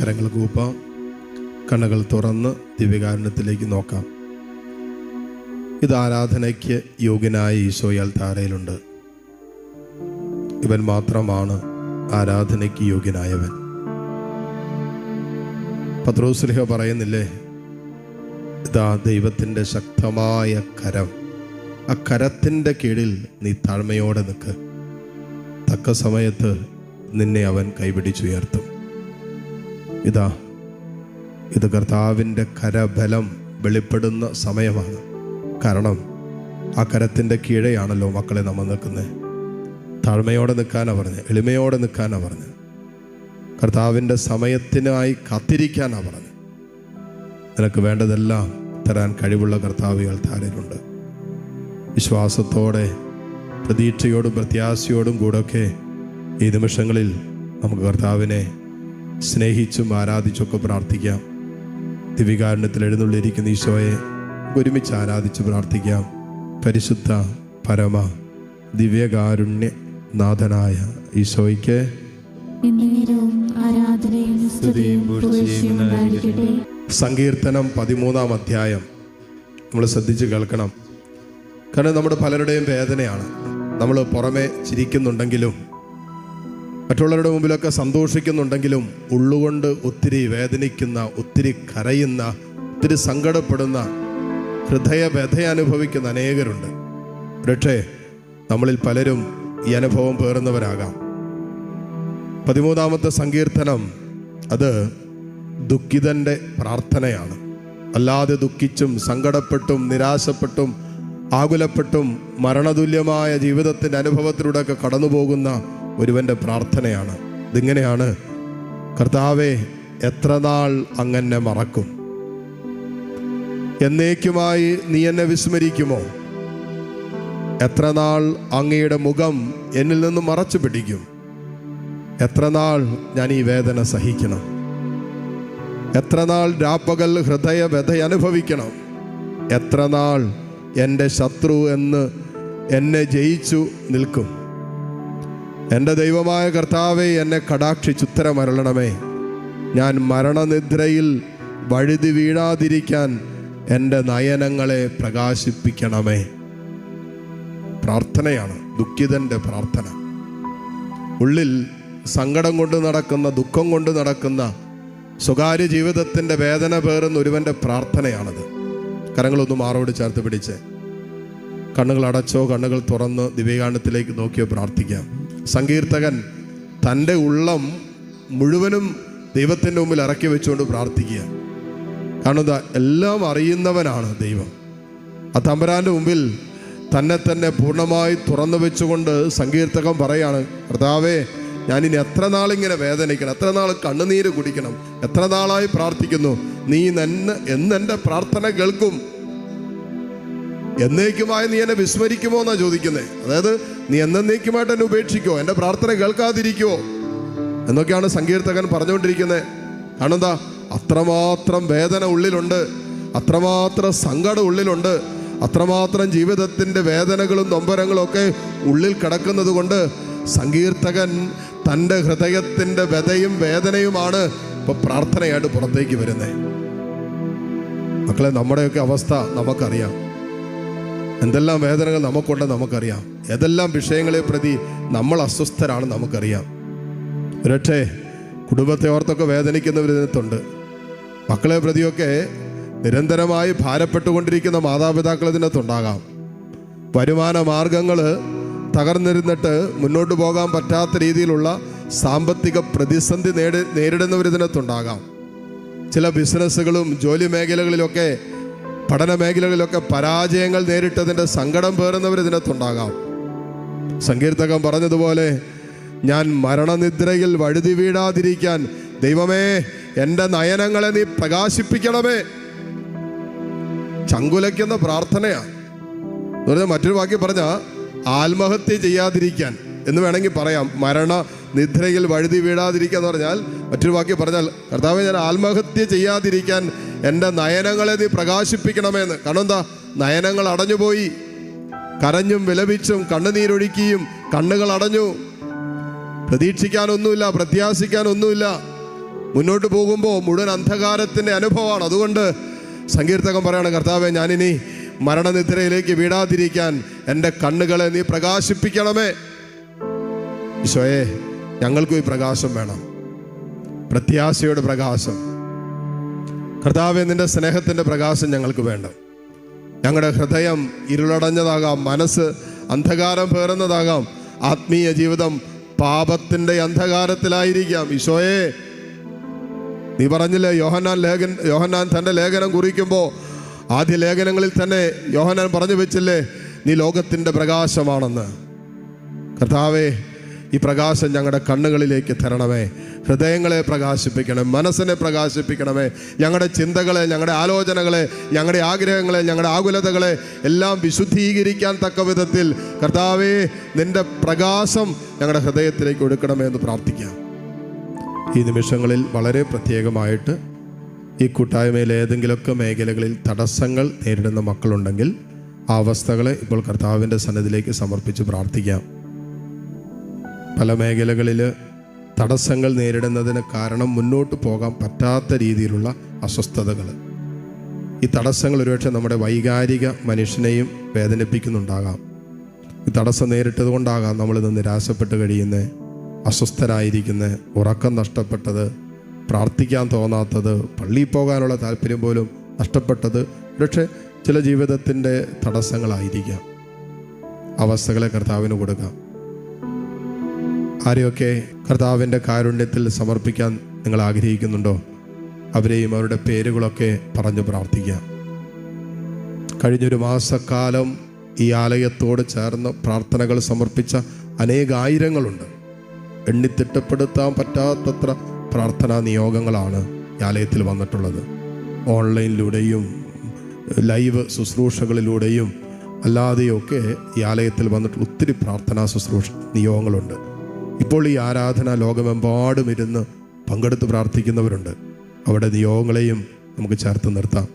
കരങ്ങൾ കൂപ്പാം. കണ്ണുകൾ തുറന്ന് ദിവ്യകാരുണ്യത്തിലേക്ക് നോക്കാം. ഇത് ആരാധനയ്ക്ക് യോഗ്യനായ ഈശോയാൽ താരയിലുണ്ട് ഇവൻ മാത്രമാണ് ആരാധനയ്ക്ക് യോഗ്യനായവൻ. പത്രോസ്ലിഹ പറയുന്നില്ലേ? ഇതാ ദൈവത്തിന്റെ ശക്തമായ കരം. ആ കരത്തിന്റെ കീഴിൽ നീ താഴ്മയോടെ നിൽക്ക്. തക്ക സമയത്ത് നിന്നെ അവൻ കൈപിടിച്ചുയർത്തും. ഇതാ ഇത് കർത്താവിന്റെ കരബലം വെളിപ്പെടുന്ന സമയമാണ്. കാരണം ആ കരത്തിന്റെ കീഴെയാണല്ലോ മക്കളെ നമ്മൾ നിൽക്കുന്നത് താഴ്മയോടെ നിൽക്കാനാണ് പറഞ്ഞത് എളിമയോടെ നിൽക്കാനാണ് പറഞ്ഞത് കർത്താവിന്റെ സമയത്തിനായി കാത്തിരിക്കാനാണ് പറഞ്ഞത് നിനക്ക് വേണ്ടതെല്ലാം തരാൻ കഴിവുള്ള കർത്താവികൾ താരനുണ്ട് വിശ്വാസത്തോടെ പ്രതീക്ഷയോടും പ്രത്യാശയോടും കൂടെയൊക്കെ ഈ നിമിഷങ്ങളിൽ നമുക്ക് കർത്താവിനെ സ്നേഹിച്ചും ആരാധിച്ചൊക്കെ പ്രാർത്ഥിക്കാം. ദിവികാരണത്തിൽ എഴുന്നള്ളിയിരിക്കുന്ന ഈശോയെ ഒരുമിച്ച് ആരാധിച്ച് പ്രാർത്ഥിക്കാം. പരിശുദ്ധ പരമ ദിവ്യകാരുണ്യ നാഥനായ ഈശോയ്ക്ക് സങ്കീർത്തനം പതിമൂന്നാം അധ്യായം. നമ്മൾ ശ്രദ്ധിച്ച് കേൾക്കണം. കാരണം നമ്മുടെ പലരുടെയും വേദനയാണ്. നമ്മൾ പുറമെ ചിരിക്കുന്നുണ്ടെങ്കിലും മറ്റുള്ളവരുടെ മുമ്പിലൊക്കെ സന്തോഷിക്കുന്നുണ്ടെങ്കിലും ഉള്ളുകൊണ്ട് ഒത്തിരി വേദനിക്കുന്ന ഒത്തിരി കരയുന്ന ഒത്തിരി സങ്കടപ്പെടുന്ന ഹൃദയവ്യഥ അനുഭവിക്കുന്ന അനേകരുണ്ട്. പക്ഷേ നമ്മളിൽ പലരും ഈ അനുഭവം പേറുന്നവരാകാം. പതിമൂന്നാമത്തെ സങ്കീർത്തനം അത് ദുഃഖിതന്റെ പ്രാർത്ഥനയാണ്. അല്ലാതെ ദുഃഖിച്ചും സങ്കടപ്പെട്ടും നിരാശപ്പെട്ടും ആകുലപ്പെട്ടും മരണതുല്യമായ ജീവിതത്തിന്റെ അനുഭവത്തിലൂടെയൊക്കെ കടന്നു പോകുന്ന ഒരുവന്റെ പ്രാർത്ഥനയാണ്. ഇതിങ്ങനെയാണ്. കർത്താവെ എത്ര നാൾ അങ്ങനെ മറക്കും? എന്നേക്കുമായി നീ എന്നെ വിസ്മരിക്കുമോ? എത്ര നാൾ അങ്ങയുടെ മുഖം എന്നിൽ നിന്ന് മറച്ചു പിടിക്കും? എത്ര നാൾ ഞാൻ ഈ വേദന സഹിക്കണം? എത്ര നാൾ രാപ്പകൽ ഹൃദയ വ്യഥ അനുഭവിക്കണം? എത്ര നാൾ എന്റെ ശത്രു എന്ന് എന്നെ ജയിച്ചു നിൽക്കും? എന്റെ ദൈവമായ കർത്താവെ എന്നെ കടാക്ഷിച്ച് ഉത്തരമരളണമേ. ഞാൻ മരണനിദ്രയിൽ വഴുതി വീഴാതിരിക്കാൻ എന്റെ നയനങ്ങളെ പ്രകാശിപ്പിക്കണമേ. പ്രാർത്ഥനയാണ് ദുഃഖിതന്റെ പ്രാർത്ഥന. ഉള്ളിൽ സങ്കടം കൊണ്ട് നടക്കുന്ന ദുഃഖം കൊണ്ട് നടക്കുന്ന സ്വകാര്യ ജീവിതത്തിന്റെ വേദന പേറുന്ന ഒരുവന്റെ പ്രാർത്ഥനയാണത്. കരങ്ങളൊന്ന് മാറോട് ചേർത്ത് പിടിച്ച്. കണ്ണുകൾ അടച്ചോ കണ്ണുകൾ തുറന്ന് ദിവ്യകാനത്തിലേക്ക് നോക്കിയോ പ്രാർത്ഥിക്കാം. സങ്കീർത്തകൻ തന്റെ ഉള്ളം മുഴുവനും ദൈവത്തിന്റെ മുമ്പിൽ ഇറക്കി വെച്ചുകൊണ്ട് പ്രാർത്ഥിക്കുക. കാരണം എന്താ എല്ലാം അറിയുന്നവനാണ് ദൈവം. ആ തമ്പരാന്റെ മുമ്പിൽ തന്നെ തന്നെ പൂർണമായി തുറന്നു വെച്ചുകൊണ്ട് സങ്കീർത്തകം പറയാണ് കർത്താവേ ഞാനിനി എത്ര നാളിങ്ങനെ വേദനിക്കണം? എത്ര നാൾ കണ്ണുനീര് കുടിക്കണം? എത്ര നാളായി പ്രാർത്ഥിക്കുന്നു? നീ എന്നെ എന്നെന്റെ പ്രാർത്ഥന കേൾക്കും. എന്നേക്കുമായി നീ എന്നെ വിസ്മരിക്കുമോ എന്നാ ചോദിക്കുന്നത് അതായത് നീ എന്നേക്കുമായിട്ട് എന്നെ ഉപേക്ഷിക്കോ എന്റെ പ്രാർത്ഥന കേൾക്കാതിരിക്കുമോ എന്നൊക്കെയാണ് സങ്കീർത്തകൻ പറഞ്ഞുകൊണ്ടിരിക്കുന്നത് കാരണം എന്താ അത്രമാത്രം വേദന ഉള്ളിലുണ്ട്. അത്രമാത്രം സങ്കടം ഉള്ളിലുണ്ട്. അത്രമാത്രം ജീവിതത്തിന്റെ വേദനകളും നൊമ്പരങ്ങളും ഒക്കെ ഉള്ളിൽ കിടക്കുന്നത് കൊണ്ട് സങ്കീർത്തകൻ തന്റെ ഹൃദയത്തിന്റെ വ്യതയും വേദനയുമാണ് ഇപ്പൊ പ്രാർത്ഥനയായിട്ട് പുറത്തേക്ക് വരുന്നത് മക്കളെ നമ്മുടെയൊക്കെ അവസ്ഥ നമുക്കറിയാം. എന്തെല്ലാം വേദനകൾ നമുക്കുണ്ട് നമുക്കറിയാം. ഏതെല്ലാം വിഷയങ്ങളെ പ്രതി നമ്മൾ അസ്വസ്ഥരാണ് നമുക്കറിയാം. ഒരക്ഷേ കുടുംബത്തെ ഓർത്തൊക്കെ വേദനിക്കുന്നവർ ഇതിനകത്തുണ്ട് മക്കളെ പ്രതിയൊക്കെ നിരന്തരമായി ഭാരപ്പെട്ടുകൊണ്ടിരിക്കുന്ന മാതാപിതാക്കൾ ഇതിനകത്തുണ്ടാകാം വരുമാന മാർഗങ്ങൾ തകർന്നിരുന്നിട്ട് മുന്നോട്ട് പോകാൻ പറ്റാത്ത രീതിയിലുള്ള സാമ്പത്തിക പ്രതിസന്ധി നേടി നേരിടുന്നവർ ഇതിനകത്തുണ്ടാകാം ചില ബിസിനസ്സുകളും ജോലി മേഖലകളിലൊക്കെ പഠന മേഖലകളിലൊക്കെ പരാജയങ്ങൾ നേരിട്ടതിന്റെ സങ്കടം പേറുന്നവർ ഇതിനകത്തുണ്ടാകാം. സങ്കീർത്തകം പറഞ്ഞതുപോലെ ഞാൻ മരണനിദ്രയിൽ വഴുതി വീഴാതിരിക്കാൻ ദൈവമേ എന്റെ നയനങ്ങളെ നീ പ്രകാശിപ്പിക്കണമേ. ചങ്കുലയ്ക്കുന്ന പ്രാർത്ഥനയാണ് എന്ന് പറഞ്ഞാൽ മറ്റൊരു വാക്യം പറഞ്ഞ ആത്മഹത്യ ചെയ്യാതിരിക്കാൻ. എന്ന് വേണമെങ്കിൽ പറയാം. മരണ നിദ്രയിൽ വഴുതി വീഴാതിരിക്കുക എന്ന് പറഞ്ഞാൽ മറ്റൊരു വാക്യം പറഞ്ഞാൽ കർത്താവ് ഞാൻ ആത്മഹത്യ ചെയ്യാതിരിക്കാൻ എന്റെ നയനങ്ങളെ നീ പ്രകാശിപ്പിക്കണമെന്ന്. കാരണം എന്താ നയനങ്ങൾ അടഞ്ഞുപോയി. കരഞ്ഞും വിലപിച്ചും കണ്ണുനീരൊഴുക്കിയും കണ്ണുകൾ അടഞ്ഞു. പ്രതീക്ഷിക്കാനൊന്നുമില്ല പ്രത്യാശിക്കാനൊന്നുമില്ല. മുന്നോട്ട് പോകുമ്പോൾ മുഴുവൻ അന്ധകാരത്തിന്റെ അനുഭവമാണ്. അതുകൊണ്ട് സങ്കീർത്തകം പറയാണ് കർത്താവെ ഞാനിനി മരണനിദ്രയിലേക്ക് വീടാതിരിക്കാൻ എന്റെ കണ്ണുകളെ നീ പ്രകാശിപ്പിക്കണമേ. ഈശോയെ ഞങ്ങൾക്കും ഈ പ്രകാശം വേണം. പ്രത്യാശയുടെ പ്രകാശം. കർത്താവെ നിന്റെ സ്നേഹത്തിന്റെ പ്രകാശം ഞങ്ങൾക്ക് വേണം ഞങ്ങളുടെ ഹൃദയം ഇരുളടഞ്ഞതാകാം മനസ്സ് അന്ധകാരം പേറുന്നതാകാം. ആത്മീയ ജീവിതം പാപത്തിന്റെ അന്ധകാരത്തിലായിരിക്കാം. ഈശോയെ നീ പറഞ്ഞില്ലേ യോഹന്നാൻ ലേഖൻ യോഹന്നാൻ തന്റെ ലേഖനം കുറിക്കുമ്പോൾ ആദ്യ ലേഖനങ്ങളിൽ തന്നെ യോഹന്നാൻ പറഞ്ഞു വെച്ചില്ലേ നീ ലോകത്തിന്റെ പ്രകാശമാണെന്ന്. കർത്താവേ ഈ പ്രകാശം ഞങ്ങളുടെ കണ്ണുകളിലേക്ക് തരണമേ. ഹൃദയങ്ങളെ പ്രകാശിപ്പിക്കണമേ മനസ്സിനെ പ്രകാശിപ്പിക്കണമേ. ഞങ്ങളുടെ ചിന്തകളെ ഞങ്ങളുടെ ആലോചനകളെ ഞങ്ങളുടെ ആഗ്രഹങ്ങളെ ഞങ്ങളുടെ ആകുലതകളെ എല്ലാം വിശുദ്ധീകരിക്കാൻ തക്ക വിധത്തിൽ കർത്താവേ നിന്റെ പ്രകാശം ഞങ്ങളുടെ ഹൃദയത്തിലേക്ക് ഒടുക്കണമേ എന്ന് പ്രാർത്ഥിക്കാം. ഈ നിമിഷങ്ങളിൽ വളരെ പ്രത്യേകമായിട്ട് ഈ കൂട്ടായ്മയിൽ ഏതെങ്കിലുമൊക്കെ മേഖലകളിൽ തടസ്സങ്ങൾ നേരിടുന്ന മക്കളുണ്ടെങ്കിൽ ആ അവസ്ഥകളെ ഇപ്പോൾ കർത്താവിന്റെ സന്നിധിയിലേക്ക് സമർപ്പിച്ച് പ്രാർത്ഥിക്കാം. പല മേഖലകളിൽ തടസ്സങ്ങൾ നേരിടുന്നതിന് കാരണം മുന്നോട്ട് പോകാൻ പറ്റാത്ത രീതിയിലുള്ള അസ്വസ്ഥതകൾ ഈ തടസ്സങ്ങൾ ഒരുപക്ഷെ നമ്മുടെ വൈകാരിക മനുഷ്യനെയും വേദനിപ്പിക്കുന്നുണ്ടാകാം. ഈ തടസ്സം നേരിട്ടത് കൊണ്ടാകാം നമ്മളിത് നിരാശപ്പെട്ട് കഴിയുന്നത് അസ്വസ്ഥരായിരിക്കുന്നത് ഉറക്കം നഷ്ടപ്പെട്ടത് പ്രാർത്ഥിക്കാൻ തോന്നാത്തത് പള്ളിയിൽ പോകാനുള്ള താല്പര്യം പോലും നഷ്ടപ്പെട്ടത് പക്ഷേ ചില ജീവിതത്തിന്റെ തടസ്സങ്ങളായിരിക്കാം. അവസ്ഥകളെ കർത്താവിന് കൊടുക്കാം. ആരെയൊക്കെ കർത്താവിന്റെ കാരുണ്യത്തിൽ സമർപ്പിക്കാൻ നിങ്ങൾ ആഗ്രഹിക്കുന്നുണ്ടോ? അവരെയും അവരുടെ പേരുകളൊക്കെ പറഞ്ഞു പ്രാർത്ഥിക്കാം കഴിഞ്ഞൊരു മാസക്കാലം ഈ ആലയത്തോട് ചേർന്ന് പ്രാർത്ഥനകൾ സമർപ്പിച്ച അനേകായിരങ്ങളുണ്ട്. എണ്ണിത്തിട്ടപ്പെടുത്താൻ പറ്റാത്തത്ര പ്രാർത്ഥനാ നിയോഗങ്ങളാണ് ഈ ആലയത്തിൽ വന്നിട്ടുള്ളത്. ഓൺലൈനിലൂടെയും ലൈവ് ശുശ്രൂഷകളിലൂടെയും അല്ലാതെയൊക്കെ ഈ ആലയത്തിൽ വന്നിട്ടുള്ള ഒത്തിരി പ്രാർത്ഥനാ ശുശ്രൂഷ നിയോഗങ്ങളുണ്ട്. ഇപ്പോൾ ഈ ആരാധന ലോകമെമ്പാടും ഇരുന്ന് പങ്കെടുത്ത് പ്രാർത്ഥിക്കുന്നവരുണ്ട്. അവിടെ നിയോഗങ്ങളെയും നമുക്ക് ചേർത്ത് നിർത്താം.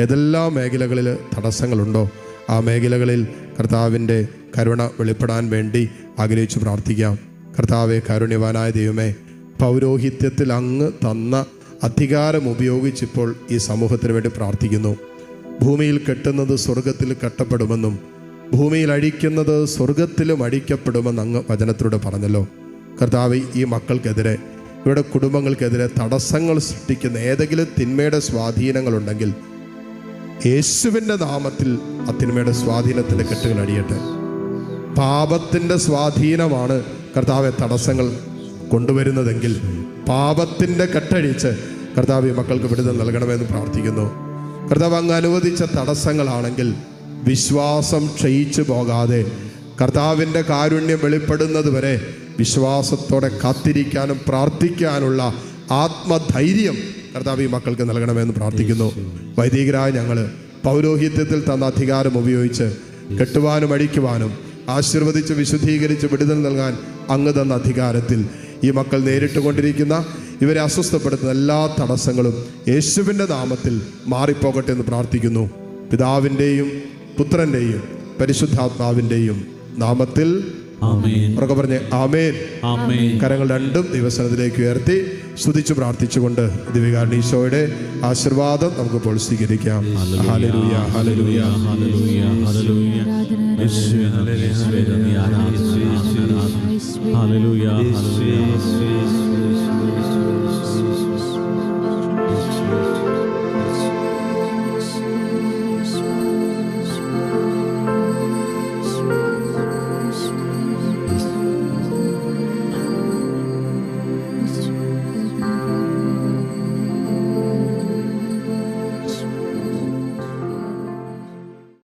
ഏതെല്ലാം മേഖലകളിൽ തടസ്സങ്ങളുണ്ടോ? ആ മേഖലകളിൽ കർത്താവിന്റെ കരുണ വെളിപ്പെടാൻ വേണ്ടി ആഗ്രഹിച്ച് പ്രാർത്ഥിക്കാം. കർത്താവെ കാരുണ്യവാനായ ദൈവമേ പൗരോഹിത്യത്തിൽ അങ്ങ് തന്ന അധികാരം ഉപയോഗിച്ചിപ്പോൾ ഈ സമൂഹത്തിന് വേണ്ടി പ്രാർത്ഥിക്കുന്നു. ഭൂമിയിൽ കെട്ടുന്നത് സ്വർഗത്തിൽ കെട്ടപ്പെടുമെന്നും ഭൂമിയിൽ അഴിക്കുന്നത് സ്വർഗത്തിലും അഴിക്കപ്പെടുമെന്ന് അങ്ങ് വചനത്തിലൂടെ പറഞ്ഞല്ലോ. കർത്താവ് ഈ മക്കൾക്കെതിരെ ഇവരുടെ കുടുംബങ്ങൾക്കെതിരെ തടസ്സങ്ങൾ സൃഷ്ടിക്കുന്ന ഏതെങ്കിലും തിന്മയുടെ സ്വാധീനങ്ങളുണ്ടെങ്കിൽ യേശുവിന്റെ നാമത്തിൽ ആ തിന്മയുടെ സ്വാധീനത്തിന്റെ കെട്ടുകൾ അടിയട്ടെ. പാപത്തിന്റെ സ്വാധീനമാണ് കർത്താവെ തടസ്സങ്ങൾ കൊണ്ടുവരുന്നതെങ്കിൽ പാപത്തിന്റെ കെട്ടഴിച്ച് കർത്താവ് മക്കൾക്ക് വിടുതൽ നൽകണമെന്ന് പ്രാർത്ഥിക്കുന്നു. കർത്താവ് അങ്ങ് അനുവദിച്ച തടസ്സങ്ങളാണെങ്കിൽ വിശ്വാസം ക്ഷയിച്ചു പോകാതെ കർത്താവിന്റെ കാരുണ്യം വെളിപ്പെടുന്നത് വരെ വിശ്വാസത്തോടെ കാത്തിരിക്കാനും പ്രാർത്ഥിക്കാനുള്ള ആത്മധൈര്യം കർത്താവ് ഈ മക്കൾക്ക് നൽകണമെന്ന് പ്രാർത്ഥിക്കുന്നു. വൈദികരായ ഞങ്ങൾ പൗരോഹിത്യത്തിൽ തന്ന അധികാരം ഉപയോഗിച്ച് കെട്ടുവാനും അഴിക്കുവാനും ആശീർവദിച്ച് വിശുദ്ധീകരിച്ച് വിടുതൽ നൽകാൻ അങ്ങ് തന്ന അധികാരത്തിൽ ഈ മക്കൾ നേരിട്ട് കൊണ്ടിരിക്കുന്ന ഇവരെ അസ്വസ്ഥപ്പെടുത്തുന്ന എല്ലാ തടസ്സങ്ങളും യേശുവിന്റെ നാമത്തിൽ മാറിപ്പോകട്ടെ എന്ന് പ്രാർത്ഥിക്കുന്നു. പിതാവിന്റെയും പുത്രന്റെയും പരിശുദ്ധാത്മാവിന്റെയും നാമത്തിൽ ഉറക്കെ പറഞ്ഞ് ആമേൻ. കരങ്ങൾ രണ്ടും ദിവസത്തിലേക്ക് ഉയർത്തി സ്തുതിച്ചു പ്രാർത്ഥിച്ചുകൊണ്ട് ദിവികാരണീശോയുടെ ആശീർവാദം നമുക്ക് ഇപ്പോൾ സ്വീകരിക്കാം. Hallelujah hallelujah hallelujah. ഹല്ലേലൂയ യേശുവേ നന്ദി